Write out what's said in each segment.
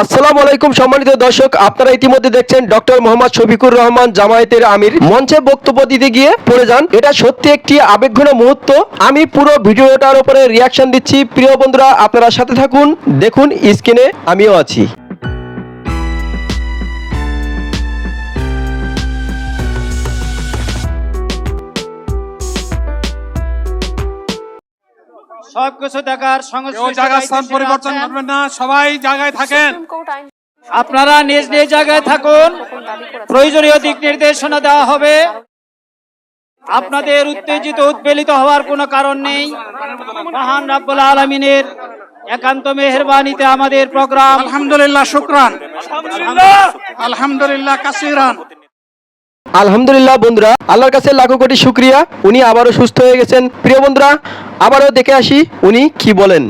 আসসালামু আলাইকুম, সম্মানিত দর্শক, আপনারা ইতিমধ্যে দেখছেন ডক্টর মোহাম্মদ শফিকুর রহমান জামায়াতের আমির। মঞ্চে বক্তব্য দিতে গিয়ে পড়ে যান। এটা সত্যি একটি আবেগঘন মুহূর্ত। আমি পুরো ভিডিওটার উপরে রিয়াকশন দিচ্ছি। প্রিয় বন্ধুরা, আপনারা সাথে থাকুন, দেখুন স্ক্রিনে আমিও আছি। সবকিছু দেখার জায়গা স্থান পরিবর্তন করবেন না সবাই জায়গায় থাকেন। আপনারা নিজ নিজ জায়গায় থাকুন। প্রয়োজনীয় দিক নির্দেশনা দেওয়া হবে। আপনাদের উত্তেজিত উদ্বেলিত হওয়ার কোনো কারণ নেই। মহান রাব্বুল আলমিনের একান্ত মেহরবানিতে আমাদের প্রোগ্রাম। আলহামদুলিল্লাহ শুক্রান। আলহামদুলিল্লাহ কাসিরান। আলহামদুলিল্লাহ বন্ধুরা। আল্লাহর কাছে লাখো কোটি শুক্রিয়া। উনি আবারও সুস্থ হয়ে গেছেন। প্রিয় বন্ধুরা আবারও দেখে আসি উনি কি বলেন।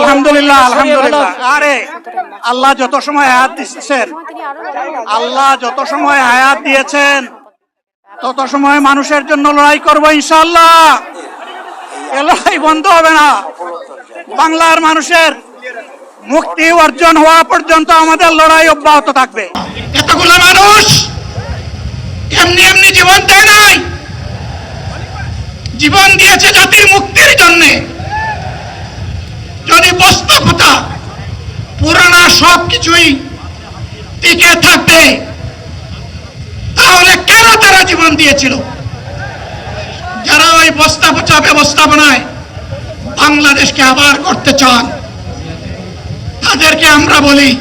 আলহামদুলিল্লাহ আলহামদুলিল্লাহ। আরে আল্লাহ যত সময় আয়াত দিচ্ছেন আল্লাহ যত সময় আয়াত দিয়েছেন তত সময় মানুষের জন্য লড়াই করব ইনশাআল্লাহ। এ লড়াই বন্ধ হবে না। বাংলার মানুষের মুক্তি অর্জন হওয়া পর্যন্ত আমাদের লড়াই অব্যাহত থাকবে। এতগুলো মানুষ এমনি এমনি জীবন দেয় নাই। জীবন দিয়েছে জাতির মুক্তির জন্যে। যদি বস্তাপতা পুরানা সব কিছুই টিকে থাকবে, তাহলে কেন তারা জীবন দিয়েছিল? যারা ওই বস্তা পচা ব্যবস্থাপনায় বাংলাদেশকে আবার করতে চান, তাদেরকে আমরা বলি,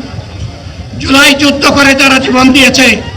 জুলাই যুদ্ধ করে যারা জীবন দিয়েছে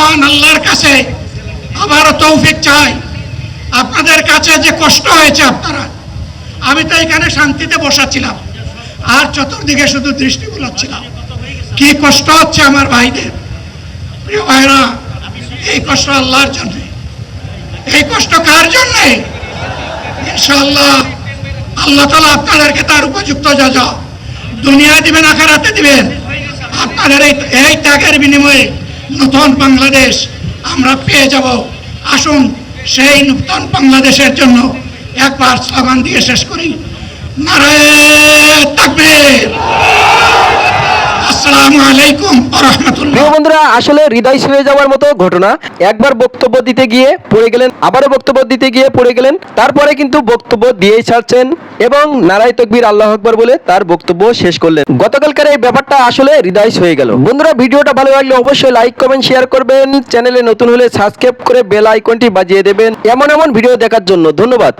মহান আল্লাহর কাছে আবারও তৌফিক চাই। আপনাদের কাছে যে কষ্ট হয়েছে আপনারা, আমি তো এখানে শান্তিতে বসাছিলাম আর চতুর্দিকে শুধু দৃষ্টি বুলাচ্ছিলাম। কি কষ্ট হচ্ছে আমার ভাইদের। প্রিয় ভাইরা এই কষ্ট আল্লাহর জন্য। এই কষ্ট কার জন্য? ইনশাআল্লাহ, আল্লাহ তালা আপনাদেরকে তার উপযুক্ত যা যা দুনিয়ায় দিবেন, আখারাতে দিবেন, আপনাদের এই ত্যাগের বিনিময়ে নতুন বাংলাদেশ আমরা পেয়ে যাব। আসুন সেই নূতন বাংলাদেশের জন্য একবার স্লোগান দিয়ে শেষ করি। নারায়ণ তাকবীর আসসালামু আলাইকুম ওয়া রাহমাতুল্লাহ প্রিয় বন্ধুরা, আসলে হৃদয় ছুঁয়ে যাওয়ার মতো ঘটনা। একবার বক্তব্য দিতে গিয়ে পড়ে গেলেন, আবারও বক্তব্য দিতে গিয়ে পড়ে গেলেন, তারপরে কিন্তু বক্তব্য দিয়েই ছাড়ছেন এবং নারায় তকবীর আল্লাহ আকবর বলে তার বক্তব্য শেষ করলেন। গতকালকার এই ব্যাপারটা আসলে হৃদয় ছুঁয়ে গেল। বন্ধুরা, ভিডিওটা ভালো লাগলে অবশ্যই লাইক কমেন্ট শেয়ার করবেন। চ্যানেলে নতুন হলে সাবস্ক্রাইব করে বেল আইকনটি বাজিয়ে দেবেন। এমন এমন ভিডিও দেখার জন্য ধন্যবাদ।